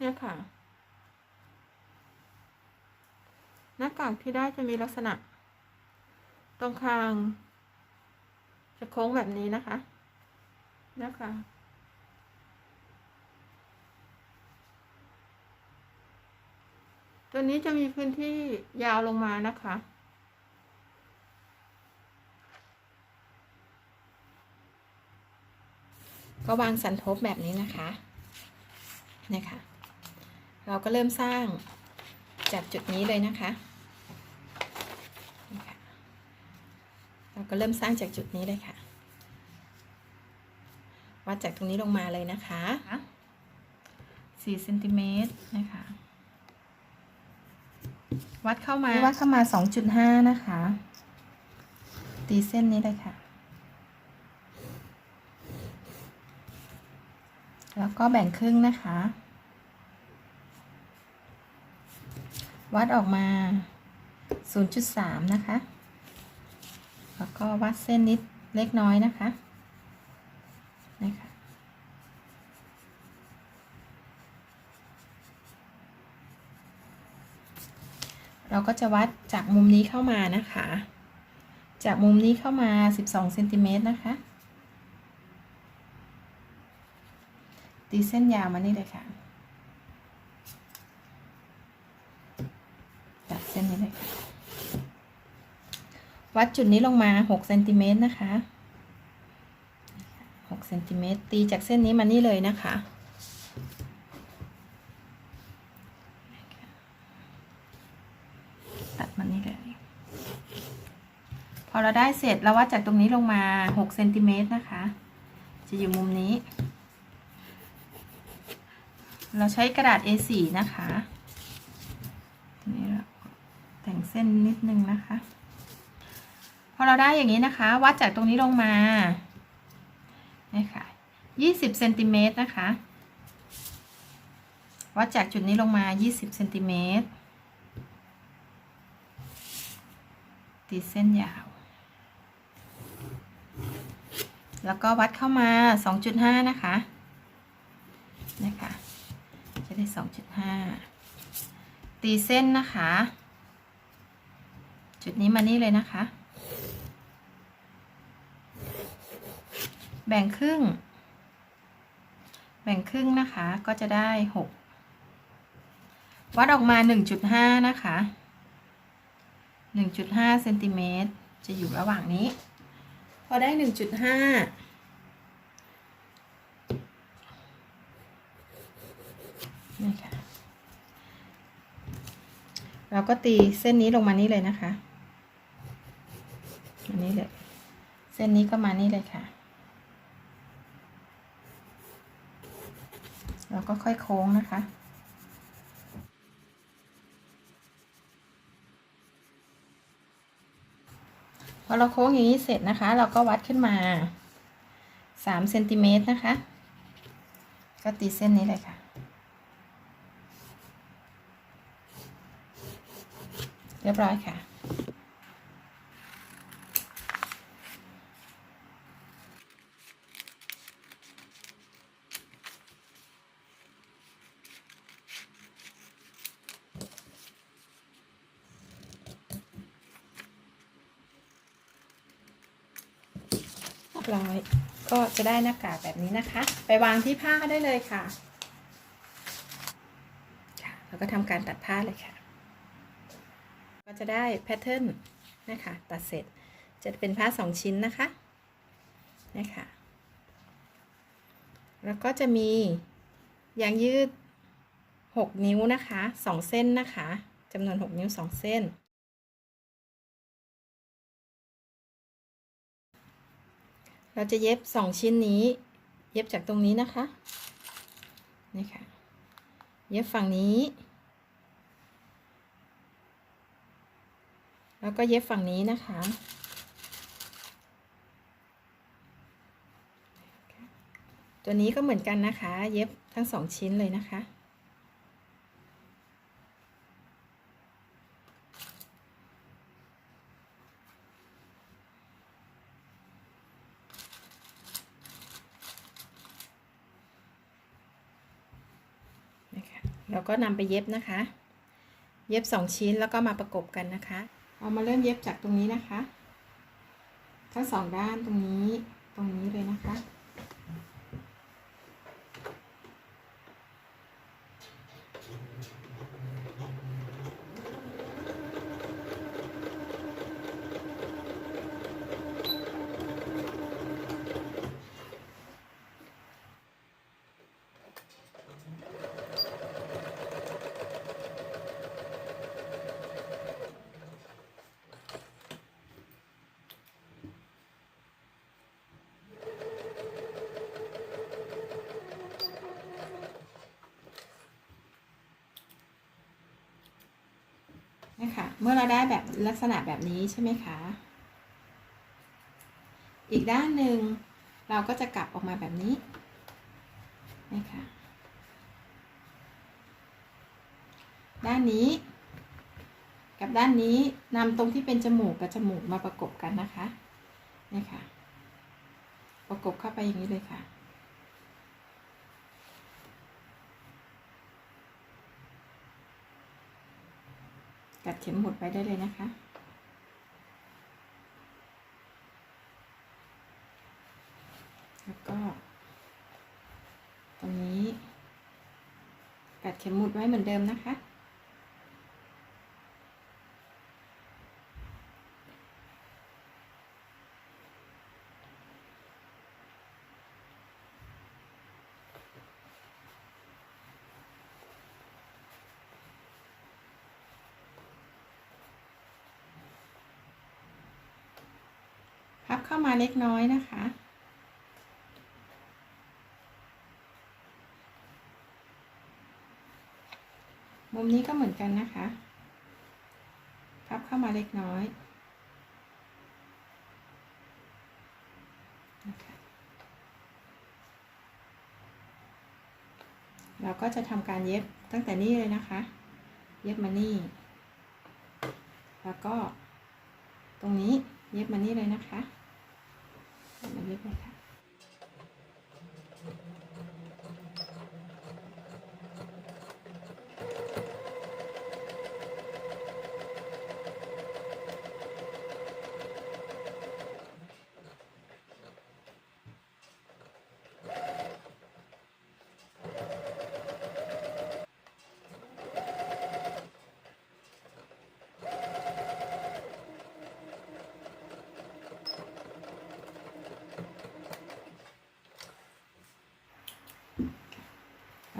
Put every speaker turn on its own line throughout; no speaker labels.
เนี่ยค่ะ หน้ากากที่ได้จะมีลักษณะ ตรงคาง จะโค้งแบบนี้นะคะนะคะตัวนี้จะมีพื้นที่ยาวลงมานะคะ
ก็วางสันทบแบบนี้นะคะเนี่ยค่ะ เราก็เริ่มสร้างจากจุดนี้เลยนะคะนี่ค่ะเราก็เริ่มสร้างจากจุดนี้เลยค่ะ วัดจากตรงนี้ลงมาเลยนะคะ4เซนติเมตรนะคะ วัดเข้ามา วัดเข้ามา2.5นะคะ ตีเส้นนี้เลยค่ะ แล้วก็แบ่งครึ่งนะคะ วัดออกมา 0.3 นะคะ แล้วก็วัดเส้นนิดเล็กน้อยนะคะนะคะเราก็จะวัดจากมุมนี้เข้ามานะคะ จากมุมนี้เข้ามา 12เซนติเมตรนะคะ ตีเส้นยาวมานี่เลยค่ะ ตัดเส้ นี้เลย วัดจุดนี้ลงมา6เซนติเมตรนะคะ6เซนติเมตรตีจากเส้นนี้มานี่เลยนะคะ ตัดมานี่เลย พอเราได้เสร็จเราวัดจากตรงนี้ลงมา6เซนติเมตรนะคะ จะอยู่มุมนี้ เราใช้กระดาษ A4 นะคะ เส้นนิดนึงนะคะ พอเราได้อย่างนี้นะคะ วัดจากตรงนี้ลงมานี่ค่ะ20เซนติเมตรนะคะ วัดจากจุดนี้ลงมา20เซนติเมตรตีเส้นยาว แล้วก็วัดเข้ามา 2.5 นะคะ นะคะ จะได้ 2.5 ตีเส้นนะคะ จุดนี้มานี่เลยนะคะ แบ่งครึ่ง แบ่งครึ่งนะคะ ก็จะได้6วัดออกมา 1.5 นะคะ 1.5เซนติเมตรจะอยู่ระหว่างนี้ พอได้ 1.5นี่ค่ะเราก็ตีเส้นนี้ลงมานี่เลยนะคะ นี้เลย เส้นนี้ก็มานี่เลยค่ะเราก็ค่อยโค้งนะคะ พอเราโค้งอย่างนี้เสร็จนะคะ เราก็วัดขึ้นมา3เซนติเมตรนะคะ ก็ตีเส้นนี้เลยค่ะเรียบร้อยค่ะ เร้อย ก็จะได้หน้ากากแบบนี้นะคะ ไปวางที่ผ้าได้เลยค่ะค่ะแล้วก็ทำการตัดผ้าเลยค่ะ ก็จะได้แพทเทิร์นนะคะตัดเสร็จจะเป็นผ้าสองชิ้นนะคะนะคะแล้วก็จะมียางยืด 6 นิ้วนะคะ 2 เส้นนะคะจำนวน 6 นิ้ว 2 เส้น เราจะเย็บ2ชิ้นนี้ เย็บจากตรงนี้นะคะนี่ค่ะเย็บฝั่งนี้ แล้วก็เย็บฝั่งนี้นะคะ ตัวนี้ก็เหมือนกันนะคะ เย็บทั้งสองชิ้นเลยนะคะ นะคะแล้วก็นำไปเย็บนะคะ เย็บสองชิ้นแล้วก็มาประกบกันนะคะ เอามาเริ่มเย็บจากตรงนี้นะคะ ทั้งสองด้านตรงนี้เลยนะคะ นี่ ค่ะ เมื่อเราได้แบบลักษณะแบบนี้ใช่ไหมคะ อีกด้านหนึ่งเราก็จะกลับออกมาแบบนี้นี่ค่ะด้านนี้ กับด้านนี้นำตรงที่เป็นจมูกกับจมูกมาประกบกันนะคะนี่ค่ะ ประกบเข้าไปอย่างนี้เลยค่ะ กัดเข็มหมุดไว้ได้เลยนะคะ แล้วก็ ตรงนี้ กัดเข็มหมุดไว้เหมือนเดิมนะคะ เข้ามาเล็กน้อยนะคะ มุมนี้ก็เหมือนกันนะคะ พับเข้ามาเล็กน้อยนะคะเราก็จะทำการเย็บตั้งแต่นี่เลยนะคะ เย็บมานี่ แล้วก็ตรงนี้เย็บมานี่เลยนะคะ เอา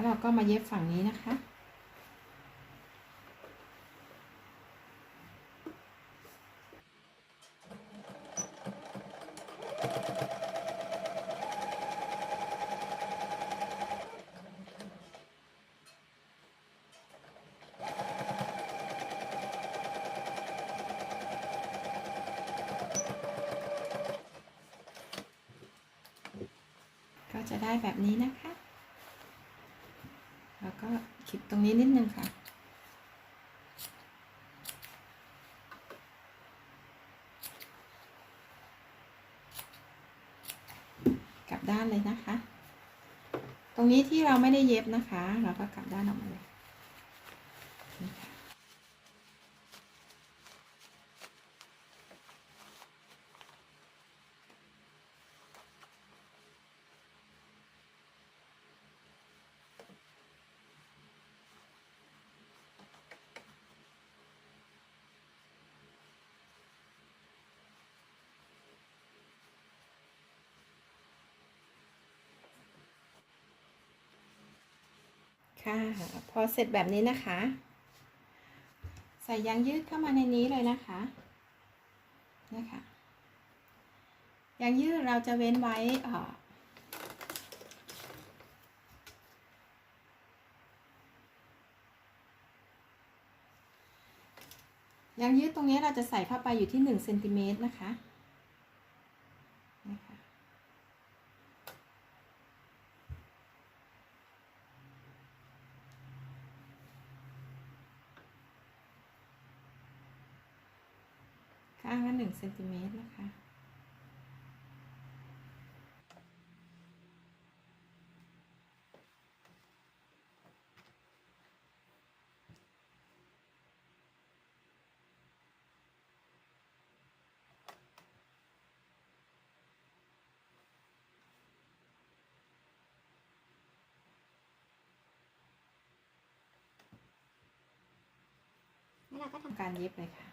แล้วเราก็มาเย็บฝั่งนี้นะคะ ก็จะได้แบบนี้นะคะ คลิปตรงนี้นิดนึงค่ะ กลับด้านเลยนะคะ ตรงนี้ที่เราไม่ได้เย็บนะคะ เราก็กลับด้านออกมาเลย ค่ะ พอเสร็จแบบนี้นะคะ ใส่ยางยืดเข้ามาในนี้เลยนะคะนี่ค่ะยางยืดเราจะเว้นไว้อ่อยางยืดตรงนี้เราจะใส่เข้าไปอยู่ที่หนึ่งเซนติเมตรนะคะ หเซนติเมตรนะคะ
แล้วก็ทำ
การเย็บเลยค่ะ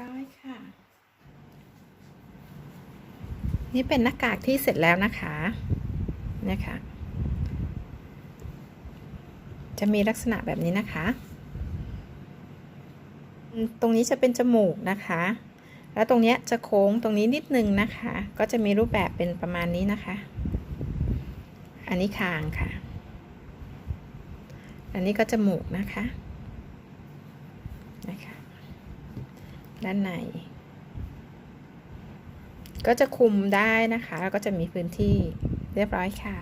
ร้
อยค่ะ นี่เป็นหน้ากากที่เสร็จแล้วนะคะนี่ค่ะจะมีลักษณะแบบนี้นะคะ ตรงนี้จะเป็นจมูกนะคะ แล้วตรงเนี้ยจะโค้งตรงนี้นิดนึงนะคะ ก็จะมีรูปแบบเป็นประมาณนี้นะคะ อันนี้คางค่ะ อันนี้ก็จมูกนะคะ ด้านใน ก็จะคุมได้นะคะ แล้วก็จะมีพื้นที่เรียบร้อยค่ะ